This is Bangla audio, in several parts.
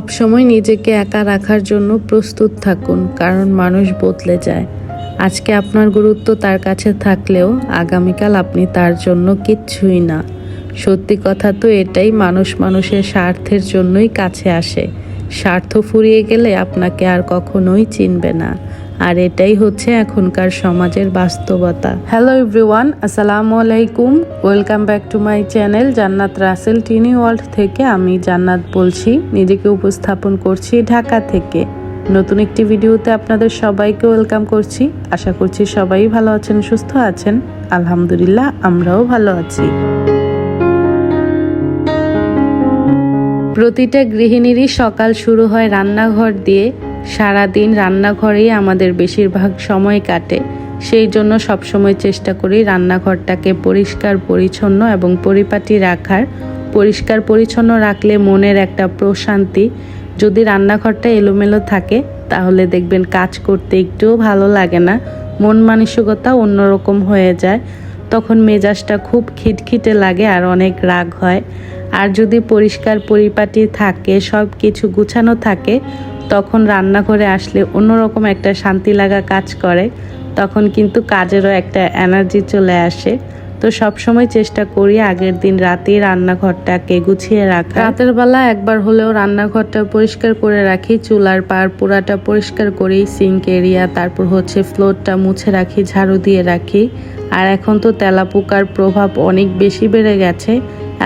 সব সময় নিজেকে একা রাখার জন্য প্রস্তুত থাকুন, কারণ মানুষ বদলে যায়। আজকে আপনার গুরুত্ব তার কাছে থাকলেও আগামীকাল আপনি তার জন্য কিচ্ছুই না। সত্যি কথা তো এটাই, মানুষ মানুষের স্বার্থের জন্যই কাছে আসে। স্বার্থ ফুরিয়ে গেলে আপনাকে আর কখনোই চিনবে না। আর এটাই হচ্ছে এখনকার সমাজের বাস্তবতা। হ্যালো এভরিওয়ান আসসালামু আলাইকুম। Welcome back to my channel Jannat Rasel Tini world থেকে আমি জান্নাত বলছি। নিজেকে উপস্থাপন করছি ঢাকা থেকে। নতুন একটি ভিডিওতে আপনাদের সবাইকে ওয়েলকাম করছি। আশা করছি সবাই ভালো আছেন, সুস্থ আছেন। আলহামদুলিল্লাহ, আমরাও ভালো আছি। প্রতিটা গৃহিণীরই সকাল শুরু হয় রান্নাঘর দিয়ে। সারাদিন রান্নাঘরেই আমাদের বেশিরভাগ সময় কাটে। সেই জন্য সবসময় চেষ্টা করি রান্নাঘরটাকে পরিষ্কার, পরিচ্ছন্ন এবং পরিপাটি রাখার। পরিষ্কার, পরিচ্ছন্ন রাখলে মনের একটা প্রশান্তি। যদি রান্নাঘরটা এলোমেলো থাকে, তাহলে দেখবেন কাজ করতে একটুও ভালো লাগে না। মন মানসিকতা অন্যরকম হয়ে যায়। তখন মেজাজটা খুব খিটখিটে লাগে আর অনেক রাগ হয়। আর যদি পরিষ্কার, পরিপাটি থাকে সব কিছু গুছানো থাকে তখন রান্নাঘরে আসলে অন্যরকম একটা শান্তি লাগা কাজ করে, তখন কিন্তু কাজেরও একটা এনার্জি চলে আসে। তো সব সময় চেষ্টা করি আগের দিন রাতেই রান্নাঘরটাকে গুছিয়ে রাখা রাতের বেলা একবার হলেও রান্নাঘরটা পরিষ্কার করে রাখি, চুলার পার পুরাটা পরিষ্কার করি সিঙ্ক এরিয়া তারপর হচ্ছে ফ্লোরটা মুছে রাখি, ঝাড়ু দিয়ে রাখি। আর এখন তো তেলাপোকার প্রভাব অনেক বেশি বেড়ে গেছে।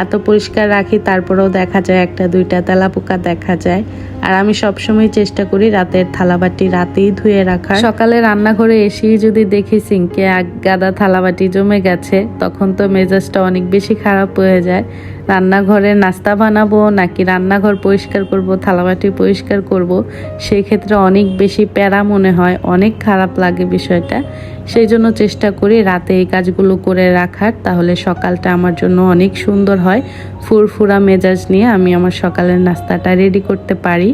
এত পরিষ্কার রাখি, তারপরেও দেখা যায় একটা, দুইটা তেলাপোকা দেখা যায়। আর আমি সবসময় চেষ্টা করি রাতের থালাবাটি রাতেই ধুয়ে রাখার। সকালে রান্নাঘরে এসেই যদি দেখি সিঙ্কে এক গাদা থালাবাটি জমে গেছে, তখন তো মেজাজটা অনেক বেশি খারাপ হয়ে যায়। রান্নাঘরে নাস্তা বানাবো নাকি রান্নাঘর পরিষ্কার করব, থালাবাটি পরিষ্কার করব সেই ক্ষেত্রে অনেক বেশি প্যারা মনে হয়, অনেক খারাপ লাগে বিষয়টা। সেই জন্য চেষ্টা করি রাতে এই কাজগুলো করে রাখার, তাহলে সকালটা আমার জন্য অনেক সুন্দর হয়। ফুরফুরা মেজাজ নিয়ে আমি আমার সকালের নাস্তাটা রেডি করতে পারি।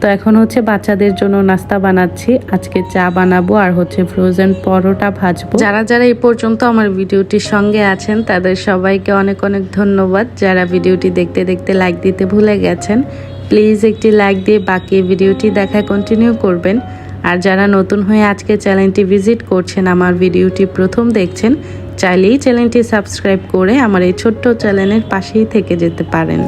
তো এখন হচ্ছে বাচ্চাদের জন্য নাস্তা বানাচ্ছি। আজকে চা বানাবো আর হচ্ছে ফ্রোজেন পরোটা ভাজবো। যারা যারা এই পর্যন্ত আমার ভিডিওটির সঙ্গে আছেন, তাদের সবাইকে অনেক অনেক ধন্যবাদ। যারা ভিডিওটি দেখতে দেখতে লাইক দিতে ভুলে গেছেন প্লিজ একটি লাইক দিয়ে বাকি ভিডিওটি দেখা কন্টিনিউ করবেন। আর যারা নতুন হয়ে আজকে চ্যানেলটি ভিজিট করছেন, আমার ভিডিওটি প্রথম দেখছেন চাইলেই চ্যানেলটি সাবস্ক্রাইব করে আমার এই ছোট্ট চ্যানেলের পাশেই থেকে যেতে পারেন।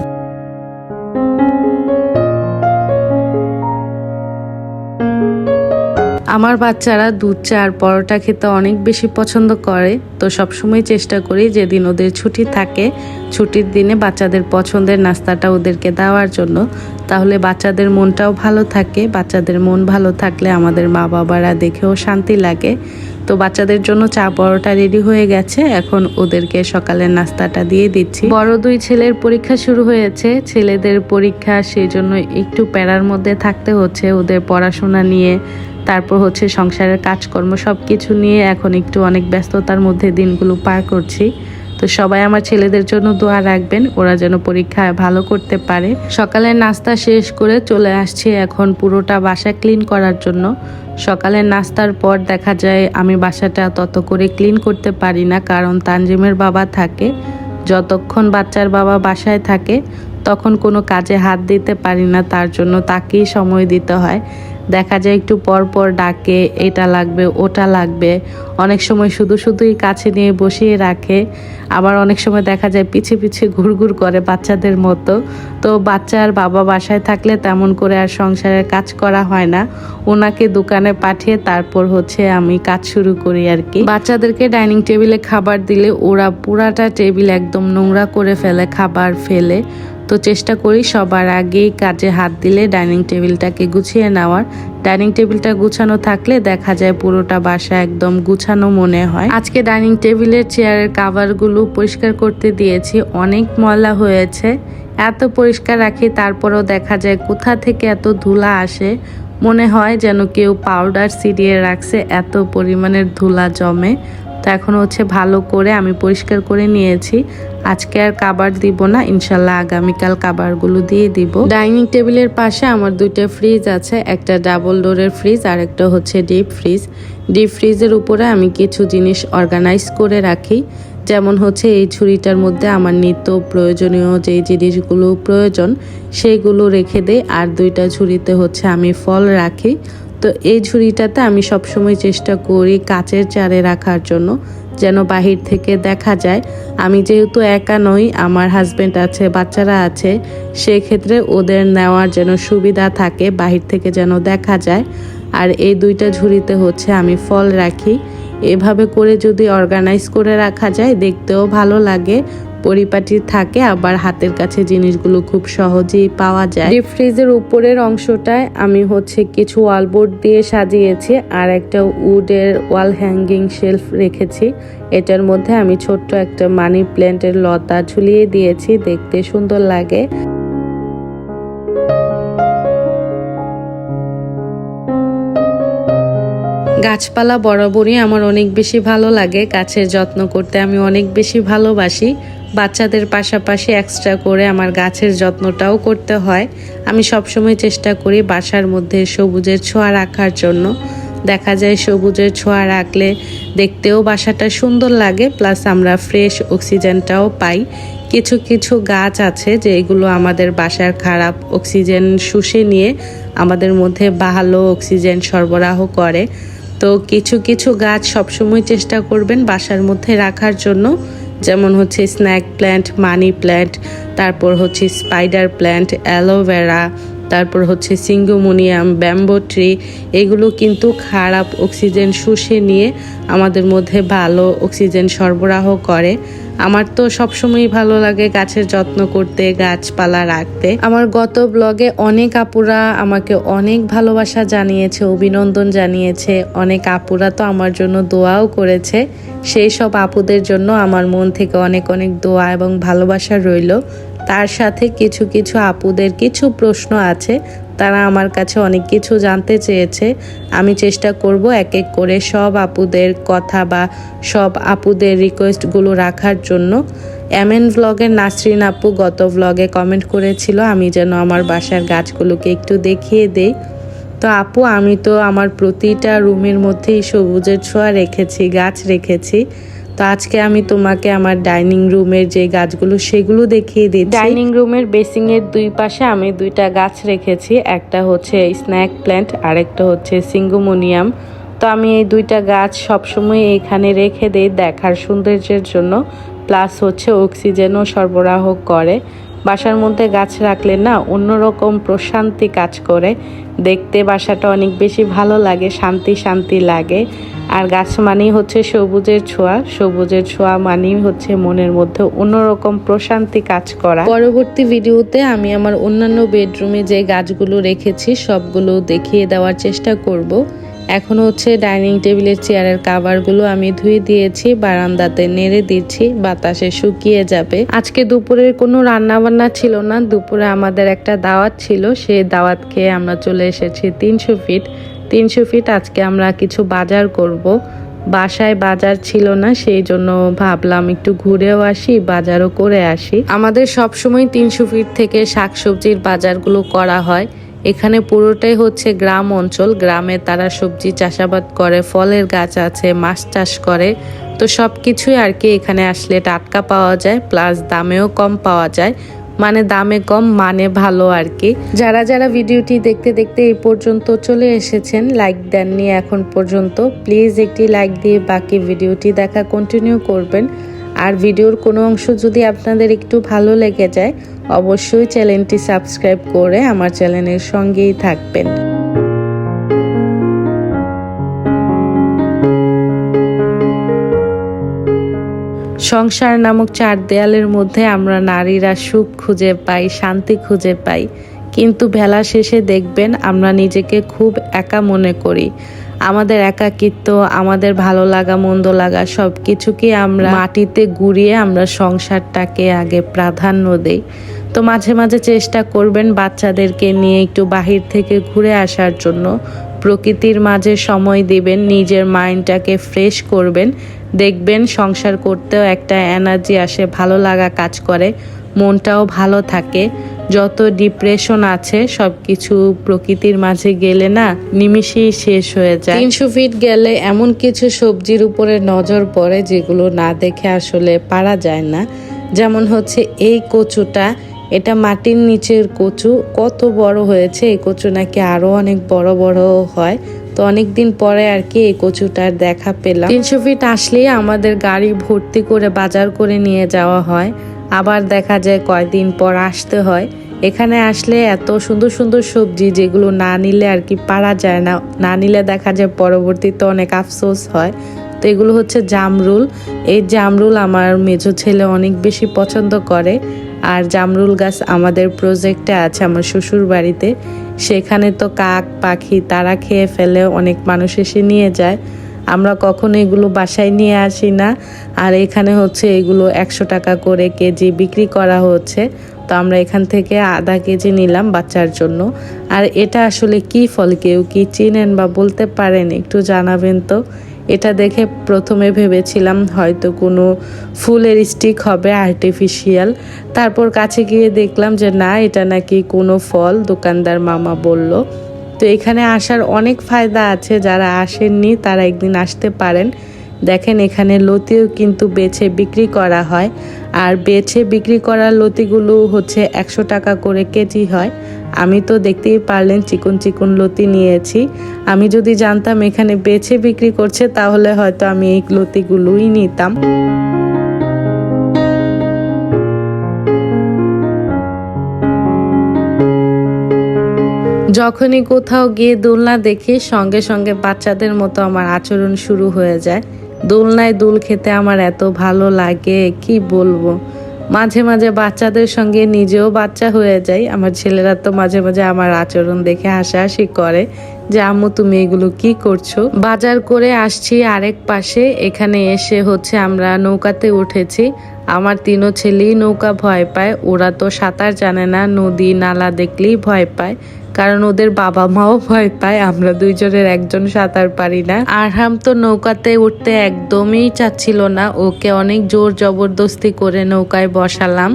আমার বাচ্চারা দুধ চা আর পরোটা খেতে অনেক বেশি পছন্দ করে, তো সবসময় চেষ্টা করি যেদিন ওদের ছুটি থাকে, ছুটির দিনে বাচ্চাদের পছন্দের নাস্তাটা ওদেরকে দেওয়ার জন্য। তাহলে বাচ্চাদের মনটাও ভালো থাকে, বাচ্চাদের মন ভালো থাকলে আমাদের মা বাবারা দেখেও শান্তি লাগে। তো বাচ্চাদের জন্য চা পরোটা রেডি হয়ে গেছে। এখন ওদেরকে সকালের নাস্তাটা দিয়ে দিচ্ছি। বড় দুই ছেলের পরীক্ষা শুরু হয়েছে। ছেলেদের পরীক্ষা সেই জন্য একটু প্যারার মধ্যে থাকতে হচ্ছে ওদের পড়াশোনা নিয়ে। তারপর হচ্ছে সংসারের কাজকর্ম সব কিছু নিয়ে এখন একটু অনেক ব্যস্ততার মধ্যে দিনগুলো পার করছি। তো সবাই আমার ছেলেদের জন্য দোয়া রাখবেন, ওরা যেন পরীক্ষায় ভালো করতে পারে। সকালের নাস্তা শেষ করে চলে আসছি এখন পুরোটা বাসা ক্লিন করার জন্য। সকালের নাস্তার পর দেখা যায় আমি বাসাটা তত করে ক্লিন করতে পারি না, কারণ তানজিমের বাবা থাকে। যতক্ষণ বাচ্চার বাবা বাসায় থাকে, তখন কোনো কাজে হাত দিতে পারি না, তার জন্য তাকেই সময় দিতে হয়। দেখা যায় একটু পর পর ডাকে, এটা লাগবে, ওটা লাগবে। অনেক সময় শুধু শুধুই কাছে নিয়ে বসিয়ে রাখে। আবার অনেক সময় দেখা যায় পিছে পিছে ঘুরঘুর করে বাচ্চাদের মতো। তো বাচ্চার বাবা বাসায় থাকলে তেমন করে আর সংসারের কাজ করা হয় না। ওনাকে দোকানে পাঠিয়ে তারপর হচ্ছে আমি কাজ শুরু করি আর কি। বাচ্চাদেরকে ডাইনিং টেবিলে খাবার দিলে ওরা পুরাটা টেবিল একদম নোংরা করে ফেলে, খাবার ফেলে। তো চেষ্টা করি সবার আগেই কাজে হাত দিলে ডাইনিং টেবিলটাকে গুছিয়ে নেওয়ার। ডাইনিং টেবিলটা গুছানো থাকলে দেখা যায় পুরোটা বাসা একদম গুছানো মনে হয়। আজকে ডাইনিং টেবিলের চেয়ারের কাভারগুলো পরিষ্কার করতে দিয়েছি, অনেক ময়লা হয়েছে। এত পরিষ্কার রাখি, তারপরেও দেখা যায় কোথা থেকে এত ধুলা আসে। মনে হয় যেন কেউ পাউডার সিরিয়ে রাখছে, এত পরিমাণের ধুলা জমে। তো এখন হচ্ছে ভালো করে আমি পরিষ্কার করে নিয়েছি। আজকে আর কাবার দিব না, ইনশাল্লাহ আগামীকাল কাবারগুলো দিয়ে দিব। ডাইনিং টেবিলের পাশে আমার দুইটা ফ্রিজ আছে, একটা ডাবল ডোরের ফ্রিজ আর একটা হচ্ছে ডিপ ফ্রিজ। ডিপ ফ্রিজের উপরে আমি কিছু জিনিস অর্গানাইজ করে রাখি, যেমন হচ্ছে এই ছুরিটার মধ্যে আমার নিত্য প্রয়োজনীয় যেই জিনিসগুলো প্রয়োজন, সেইগুলো রেখে দেই। আর দুইটা ছুরিতে হচ্ছে আমি ফল রাখি। তো এই ঝুড়িটাতে আমি সবসময় চেষ্টা করি কাচের চারে রাখার জন্য, যেন বাহির থেকে দেখা যায়। আমি যেহেতু একা নই, আমার হাজব্যান্ড আছে, বাচ্চারা আছে, সেক্ষেত্রে ওদের নেওয়ার যেন সুবিধা থাকে, বাহির থেকে যেন দেখা যায়। আর এই দুইটা ঝুড়িতে হচ্ছে আমি ফল রাখি। এভাবে করে যদি অর্গানাইজ করে রাখা যায়, দেখতেও ভালো লাগে। পরিপাটি থাকে, আবার হাতের কাছে জিনিসগুলো খুব সহজেই পাওয়া যায়। ডিপ ফ্রিজের উপরের অংশটায় আমি হচ্ছে কিছু ওয়ালবোর্ড দিয়ে সাজিয়েছি, আর একটা উডের ওয়াল হ্যাঙ্গিং শেলফ রেখেছি। এটার মধ্যে আমি ছোট্ট একটা মানি প্ল্যান্টের লতা ঝুলিয়ে দিয়েছি, দেখতে সুন্দর লাগে। গাছপালা বরাবরই আমার অনেক বেশি ভালো লাগে, গাছের যত্ন করতে আমি অনেক বেশি ভালোবাসি। বাচ্চাদের পাশাপাশি এক্সট্রা করে আমার গাছের যত্নটাও করতে হয়। আমি সবসময় চেষ্টা করি বাসার মধ্যে সবুজের ছোঁয়া রাখার জন্য। দেখা যায় সবুজের ছোঁয়া রাখলে দেখতেও বাসাটা সুন্দর লাগে প্লাস আমরা ফ্রেশ অক্সিজেনটাও পাই। কিছু কিছু গাছ আছে যে এগুলো আমাদের বাসার খারাপ অক্সিজেন শুষে নিয়ে আমাদের মধ্যে ভালো অক্সিজেন সরবরাহ করে। তো কিছু কিছু গাছ সবসময় চেষ্টা করবেন বাসার মধ্যে রাখার জন্য। যেমন হচ্ছে স্ন্যাক প্ল্যান্ট, মানি প্ল্যান্ট, তারপর হচ্ছে স্পাইডার প্ল্যান্ট অ্যালোভেরা তারপর হচ্ছে সিঙ্গোমোনিয়াম, ব্যাম্বো ট্রি, এগুলো কিন্তু খারাপ অক্সিজেন শুষে নিয়ে আমাদের মধ্যে ভালো অক্সিজেন সরবরাহ করে। আমার তো সবসময়ই ভালো লাগে গাছের যত্ন করতে, গাছপালা রাখতে। আমার গত ব্লগে অনেক আপুরা আমাকে অনেক ভালোবাসা জানিয়েছে, অভিনন্দন জানিয়েছে। অনেক আপুরা তো আমার জন্য দোয়াও করেছে। সেই সব আপুদের জন্য আমার মন থেকে অনেক অনেক দোয়া এবং ভালোবাসা রইল। তার সাথে কিছু কিছু আপুদের কিছু প্রশ্ন আছে। তারা আমার কাছে অনেক কিছু জানতে চেয়েছে। আমি চেষ্টা করব এক এক করে সব আপুদের কথা বা সব আপুদের রিকোয়েস্টগুলো রাখার জন্য। এমএন ভ্লগের নাসরিন আপু গত ভ্লগে কমেন্ট করেছিল, আমি যেন আমার বাসার গাছগুলোকে একটু দেখিয়ে দেই। তো আপু, আমি তো আমার প্রতিটা রুমের মধ্যেই সবুজের ছোঁয়া রেখেছি, গাছ রেখেছি। তো আজকে আমি তোমাকে আমার ডাইনিং রুমের যে গাছগুলো, সেগুলো দেখিয়ে দিই ডাইনিং রুমের বেসিং এর দুই পাশে আমি দুইটা গাছ রেখেছি। একটা হচ্ছে স্ন্যাক প্ল্যান্ট, আরেকটা হচ্ছে সিঙ্গুমোনিয়াম। তো আমি এই দুইটা গাছ সবসময় এখানে রেখে দিই দেখার সৌন্দর্যের জন্য। প্লাস হচ্ছে অক্সিজেনও সরবরাহ করে। বাসার মধ্যে গাছ রাখলে না অন্যরকম প্রশান্তি কাজ করে। দেখতে বাসাটা অনেক বেশি ভালো লাগে, শান্তি শান্তি লাগে। আর গাছ মানেই হচ্ছে সবুজের ছোঁয়া। সবুজের ছোঁয়া মানেই হচ্ছে মনের মধ্যে অন্যরকম প্রশান্তি কাজ করা। পরবর্তী ভিডিওতে আমি আমার অন্যান্য বেডরুমে যে গাছগুলো রেখেছি, সবগুলো দেখিয়ে দেওয়ার চেষ্টা করব। এখন হচ্ছে ডাইনিং টেবিলের চেয়ারের কাভারগুলো আমি ধুয়ে দিয়েছি, বারান্দাতে নেড়ে দিচ্ছি, বাতাসে শুকিয়ে যাবে। আজকে দুপুরের কোনো রান্না বান্না ছিল না, দুপুরে আমাদের একটা দাওয়াত ছিল, সেই দাওয়াত খেয়ে আমরা চলে এসেছি তিনশো ফিট। তিনশো ফিট আজকে আমরা কিছু বাজার করব। বাসায় বাজার ছিল না, সেই জন্য ভাবলাম একটু ঘুরেও আসি, বাজারও করে আসি। আমাদের সবসময় তিনশো ফিট থেকে শাকসবজির বাজারগুলো করা হয়। এখানে পুরোটাই হচ্ছে গ্রাম অঞ্চল। গ্রামে তারা সবজি চাষাবাদ করে, ফলের গাছ আছে, মাছ চাষ করে। তো সব কিছুই আর কি এখানে আসলে টাটকা পাওয়া যায় প্লাস দামেও কম পাওয়া যায়। মানে দামে কম মানে ভালো আর কি। যারা যারা ভিডিওটি দেখতে দেখতে এই পর্যন্ত চলে এসেছেন লাইক দেননি এখন পর্যন্ত প্লিজ একটি লাইক দিয়ে বাকি ভিডিওটি দেখা কন্টিনিউ করবেন। আর ভিডিওর কোনো অংশ যদি আপনাদের একটু ভালো লেগে যায়, অবশ্যই চ্যানেলটি সাবস্ক্রাইব করে আমার চ্যানেলের সঙ্গেই থাকবেন। সংসার নামক চার দেয়ালের মধ্যে আমরা নারীরা সুখ খুঁজে পাই, শান্তি খুঁজে পাই। কিন্তু ভেলা শেষে দেখবেন আমরা নিজেকে খুব একা মনে করি। আমাদের একাকিত্ব, আমাদের ভালো লাগা, মন্দ লাগা সব কিছুকে আমরা মাটিতে গুড়িয়ে আমরা সংসারটাকে আগে প্রাধান্য দেই। তো মাঝে মাঝে চেষ্টা করবেন বাচ্চাদেরকে নিয়ে একটু বাহির থেকে ঘুরে আসার জন্য। প্রকৃতির মাঝে সময় দিবেন, নিজের মাইন্ডটাকে ফ্রেশ করবেন দেখবেন সংসার করতেও একটা এনার্জি আসে, ভালো লাগা কাজ করে, মনটাও ভালো থাকে। যত ডিপ্রেশন আছে সব কিছু প্রকৃতির মাঝে গেলে না নিমিশেই শেষ হয়ে যায়। তিনশো ফিট গেলে এমন কিছু সবজির উপরে নজর পড়ে, যেগুলো না দেখে আসলে পারা যায় না। যেমন হচ্ছে এই কচুটা, এটা মাটির নিচের কচু, কত বড় হয়েছে, এই কচু নাকি আরও অনেক বড় বড় হয়। তো অনেক দিন পরে আর কি এই কচুটার দেখা পেলাম। তিনশো ফিট আসলেই আমাদের গাড়ি ভর্তি করে বাজার করে নিয়ে যাওয়া হয়। আবার দেখা যায় কয়দিন পর আসতে হয়। এখানে আসলে এত সুন্দর সুন্দর সবজি যেগুলো না নিলে আর কি পারা যায় না। না নিলে দেখা যায় পরবর্তীতে অনেক আফসোস হয়। তো এগুলো হচ্ছে জামরুল। এই জামরুল আমার মেজো ছেলে অনেক বেশি পছন্দ করে। আর জামরুল গাছ আমাদের প্রজেক্টে আছে, আমার শ্বশুর বাড়িতে সেখানে তো কাক, পাখি তারা খেয়ে ফেলে অনেক মানুষ এসে নিয়ে যায়। আমরা কখনো এগুলো বাসায় নিয়ে আসি না। আর এখানে হচ্ছে এগুলো একশো টাকা করে কেজি বিক্রি করা হচ্ছে। তো আমরা এখান থেকে আধা কেজি নিলাম বাচ্চার জন্য। আর এটা আসলে কি ফল, কেউ কি চিনেন বা বলতে পারেন একটু জানাবেন তো? এটা দেখে প্রথমে ভেবেছিলাম হয়তো কোনো ফুলের স্টিক হবে আর্টিফিশিয়াল তারপর কাছে গিয়ে দেখলাম যে না, এটা নাকি কোনো ফল, দোকানদার মামা বলল। তো এখানে আসার অনেক ফায়দা আছে, যারা আসেননি তারা একদিন আসতে পারেন। দেখেন এখানে লতিও কিন্তু বেছে বিক্রি করা হয়। আর বেছে বিক্রি করা লতিগুলো হচ্ছে একশো টাকা করে কেজি হয়। আমি তো দেখতেই পারলেন চিকন চিকন লতি নিয়েছি। আমি যদি জানতাম এখানে বেছে বিক্রি করছে, তাহলে হয়তো আমি এই লতিগুলোই নিতাম। যখনই কোথাও গিয়ে দোলনা দেখি, সঙ্গে সঙ্গে বাচ্চাদের মতো আমার আচরণ শুরু হয়ে যায়। দোলনায় দোল খেতে আমার এত ভালো লাগে, কি বলব? মাঝে মাঝে বাচ্চাদের সঙ্গে নিজেও বাচ্চা হয়ে যাই। আমার ছেলেরা তো মাঝে মাঝে আমার আচরণ দেখে হাসাহাসি করে যে, আম্মু, তুমি এগুলো কি করছ? বাজার করে আসছি আরেক পাশে। এখানে এসে হচ্ছে আমরা নৌকাতে উঠেছি। আমার তিনও ছেলেই নৌকা ভয় পায়। ওরা তো সাঁতার জানে না, নদী, নালা দেখলেই ভয় পায়। কারণ ওদের বাবা মাও ভয় পায়, আমরা দুইজনের একজন সাঁতার পারি না। আরহাম তো নৌকাতে উঠতে একদমই চাচ্ছিল না, ওকে অনেক জোর জবরদস্তি করে নৌকায় বসালাম।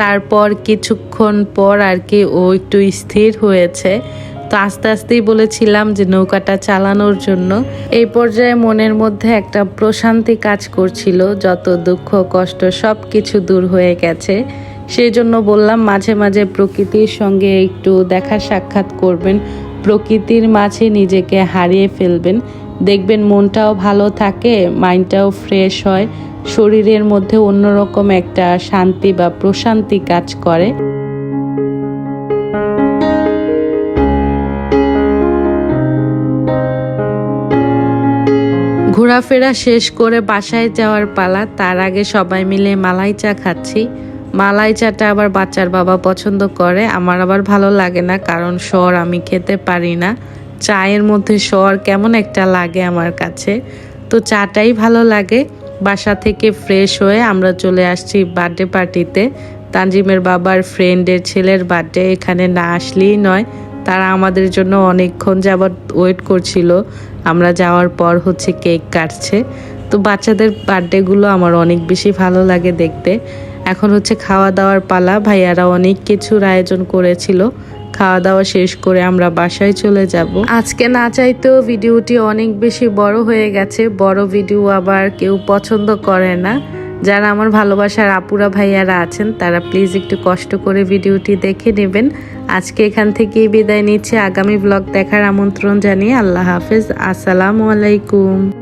তারপর কিছুক্ষণ পর আর কি ও একটু স্থির হয়েছে। তো আস্তে আস্তেই বলেছিলাম যে নৌকাটা চালানোর জন্য। এই পর্যায়ে মনের মধ্যে একটা প্রশান্তি কাজ করছিল, যত দুঃখ কষ্ট সব কিছু দূর হয়ে গেছে। সেই জন্য বললাম, মাঝে মাঝে প্রকৃতির সঙ্গে একটু দেখা সাক্ষাৎ করবেন। প্রকৃতির মাঝে নিজেকে হারিয়ে ফেলবেন। দেখবেন মনটাও ভালো থাকে মাইন্ডটাও ফ্রেশ হয়। শরীরের মধ্যে অন্যরকম একটা শান্তি বা প্রশান্তি কাজ করে। ঘোরাফেরা শেষ করে বাসায় যাওয়ার পালা, তার আগে সবাই মিলে মালাই চা খাচ্ছি। মালাই চাটা আবার বাচ্চার বাবা পছন্দ করে, আমার আবার ভালো লাগে না, কারণ সর আমি খেতে পারি না। চায়ের মধ্যে সর কেমন একটা লাগে আমার কাছে। তো চাটাই ভালো লাগে। বাসা থেকে ফ্রেশ হয়ে আমরা চলে আসছি বার্থডে পার্টিতে তানজিমের বাবার ফ্রেন্ডের ছেলের বার্থডে এখানে না আসলেই নয়, তারা আমাদের জন্য অনেকক্ষণ যাবৎ ওয়েট করছিল। আমরা যাওয়ার পর হচ্ছে কেক কাটছে। তো বাচ্চাদের বার্থডেগুলো আমার অনেক বেশি ভালো লাগে দেখতে। এখন হচ্ছে খাওয়া দাওয়ার পালা। ভাইয়ারা অনেক কিছুর আয়োজন করেছিল। খাওয়া দাওয়া শেষ করে আমরা বাসায় চলে যাব। আজকে না চাইতেও ভিডিওটি অনেক বেশি বড় হয়ে গেছে। বড় ভিডিও আবার কেউ পছন্দ করে না। যারা আমার ভালোবাসার আপুরা ভাইয়ারা আছেন, তারা প্লিজ একটু কষ্ট করে ভিডিওটি দেখে নেবেন। আজকে এখান থেকেই বিদায় নিচ্ছে। আগামী ব্লগ দেখার আমন্ত্রণ জানিয়ে আল্লাহ হাফেজ। আসসালামু আলাইকুম।